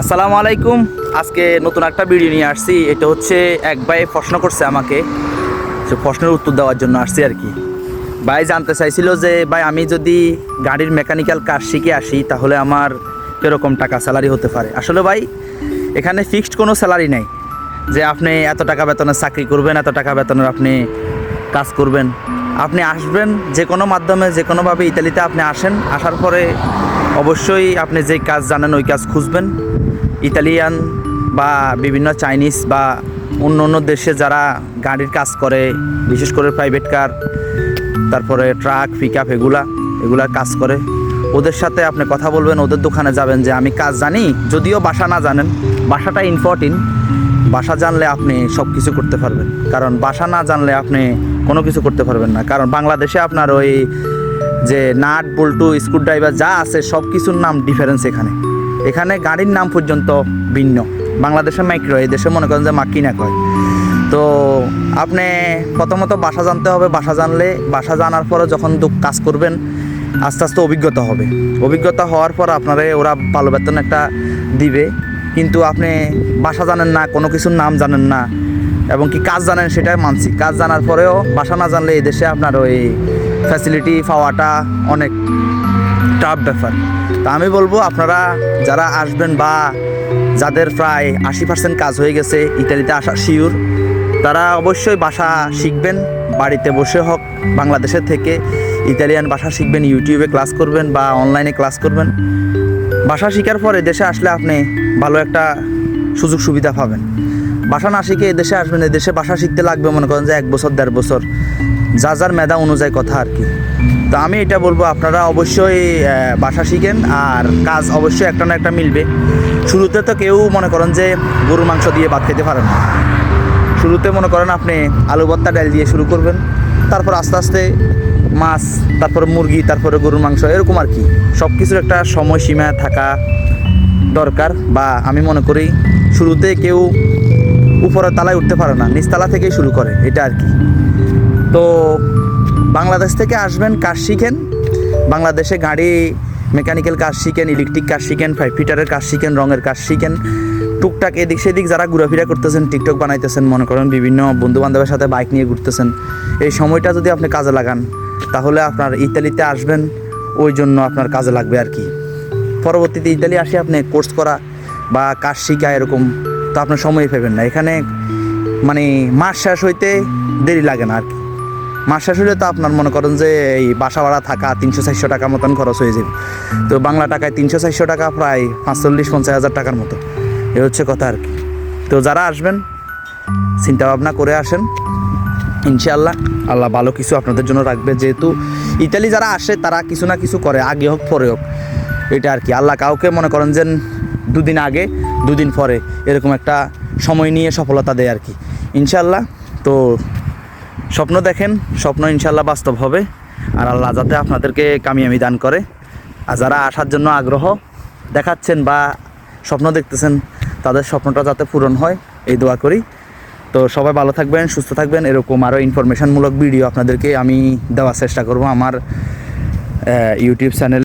আসসালামু আলাইকুম। আজকে নতুন একটা ভিডিও নিয়ে আসছি। এটা হচ্ছে এক ভাই প্রশ্ন করছে আমাকে। সে প্রশ্নের উত্তর দেওয়ার জন্য আসছি আর কি। ভাই জানতে চাইছিল যে, ভাই, আমি যদি গাড়ির মেকানিক্যাল কাজ শিখে আসি, তাহলে আমার কীরকম টাকা স্যালারি হতে পারে? আসলে ভাই, এখানে ফিক্সড কোনো স্যালারি নেই। যে আপনি এত টাকা বেতনের চাকরি করবেন, এত টাকা বেতনের আপনি কাজ করবেন। আপনি আসবেন যে কোনো মাধ্যমে যে কোনোভাবে ইতালিতে আপনি আসেন। আসার পরে অবশ্যই আপনি যে কাজ জানেন, ওই কাজ খুঁজবেন। ইতালিয়ান বা বিভিন্ন চাইনিজ বা অন্য অন্য দেশে যারা গাড়ির কাজ করে, বিশেষ করে প্রাইভেট কার তারপরে ট্রাক পিক আপ এগুলা এগুলার কাজ করে। ওদের সাথে আপনি কথা বলবেন, ওদের দোকানে যাবেন যে, আমি কাজ জানি, যদিও বাসা না জানেন। বাসাটা ইম্পর্টেন্ট বাসা জানলে আপনি সব কিছু করতে পারবেন। কারণ বাসা না জানলে আপনি কোনো কিছু করতে পারবেন না। কারণ বাংলাদেশে আপনার ওই যে নাট, বল্টু স্ক্রু ড্রাইভার যা আছে সব কিছুর নাম ডিফারেন্স এখানে। এখানে গাড়ির নাম পর্যন্ত ভিন্ন। বাংলাদেশে মাইক্রো এই দেশে মনে করেন যে মাকিনা কয় তো আপনি প্রথমত বাসা জানতে হবে, বাসা জানলে, বাসা জানার পরে যখন কাজ করবেন, আস্তে আস্তে অভিজ্ঞতা হবে। অভিজ্ঞতা হওয়ার পর আপনারে ওরা ভালো বেতন একটা দিবে। কিন্তু আপনি বাসা জানেন না, কোনো কিছুর নাম জানেন না, এবং কি কাজ জানেন সেটাই মানছি। কাজ জানার পরেও বাসা না জানলে এই দেশে আপনার ওই ফ্যাসিলিটি পাওয়াটা অনেক টাফ ব্যাপার। তা আমি বলব, আপনারা যারা আসবেন বা যাদের প্রায় আশি পার্সেন্ট কাজ হয়ে গেছে ইতালিতে আসা শিওর তারা অবশ্যই ভাষা শিখবেন, বাড়িতে বসে হোক বাংলাদেশের থেকে ইতালিয়ান ভাষা শিখবেন ইউটিউবে ক্লাস করবেন বা অনলাইনে ক্লাস করবেন। ভাষা শেখার পরে দেশে আসলে আপনি ভালো একটা সুযোগ সুবিধা পাবেন। ভাষা না শিখে এদেশে আসবেন দেশে বাসা শিখতে লাগবে, মনে করেন যে এক বছর, দেড় বছর। যা যার মেধা অনুযায়ী কথা আর কি। তো আমি এটা বলব, আপনারা অবশ্যই বাসা শিখেন আর কাজ অবশ্যই একটা না একটা মিলবে। শুরুতে তো কেউ মনে করেন যে গরুর মাংস দিয়ে ভাত খেতে পারেন না। শুরুতে মনে করেন আপনি আলু ভর্তা, ডাল দিয়ে শুরু করবেন। তারপর আস্তে আস্তে মাছ, তারপরে মুরগি, তারপরে গরুর মাংস, এরকম আর কি। সব কিছুর একটা সময়সীমা থাকা দরকার বা আমি মনে করি শুরুতে কেউ উপরের তালায় উঠতে পারে না নিচতলা থেকেই শুরু করে, এটা আর কি। তো বাংলাদেশ থেকে আসবেন, কাজ শিখেন। বাংলাদেশে গাড়ি, মেকানিক্যাল কাজ শিখেন, ইলেকট্রিক কাজ শিখেন ফাইভ ফিটারের কাজ শিখেন, রঙের কাজ শিখেন। টুকটাক এদিক সেদিক যারা ঘোরাফেরা করতেছেন টিকটক বানাইতেছেন, মনে করেন বিভিন্ন বন্ধু বান্ধবের সাথে বাইক নিয়ে ঘুরতেছেন, এই সময়টা যদি আপনি কাজে লাগান, তাহলে আপনার ইতালিতে আসবেন, ওই জন্য আপনার কাজে লাগবে আর কি। পরবর্তীতে ইতালি আসে আপনি কোর্স করা বা কাজ শিখা এরকম। তো আপনার সময় পাবেন না। এখানে মানে মাস শেষ হইতে দেরি লাগে না আর কি। মাস শেষ হলে তো আপনার মনে করেন যে এই বাসা ভাড়া থাকা তিনশো চারশো টাকা মতন খরচ হয়ে যাবে। তো বাংলা টাকায় তিনশো চারশো টাকা প্রায় পাঁচচল্লিশ, পঞ্চাশ হাজার টাকার মতো। এ হচ্ছে কথা আর কি। তো যারা আসবেন, চিন্তা ভাবনা করে আসেন। ইনশাআল্লাহ আল্লাহ ভালো কিছু আপনাদের জন্য রাখবে। যেহেতু ইতালি যারা আসে, তারা কিছু না কিছু করে, আগে হোক, পরে হোক। এটা আর কি। আল্লাহ কাউকে মনে করেন যে দুদিন আগে দুদিন পরে এরকম একটা সময় নিয়ে সফলতা দেয় আর কি। ইনশাল্লাহ তো স্বপ্ন দেখেন, স্বপ্ন ইনশাল্লাহ বাস্তব হবে। আর আল্লাহ যাতে আপনাদেরকে কামিয়ামি দান করে। আর যারা আসার জন্য আগ্রহ দেখাচ্ছেন বা স্বপ্ন দেখতেছেন, তাদের স্বপ্নটা যাতে পূরণ হয়, এই দোয়া করি। তো সবাই ভালো থাকবেন, সুস্থ থাকবেন। এরকম আরও ইনফরমেশনমূলক ভিডিও আপনাদেরকে আমি দেওয়ার চেষ্টা করব আমার ইউটিউব চ্যানেল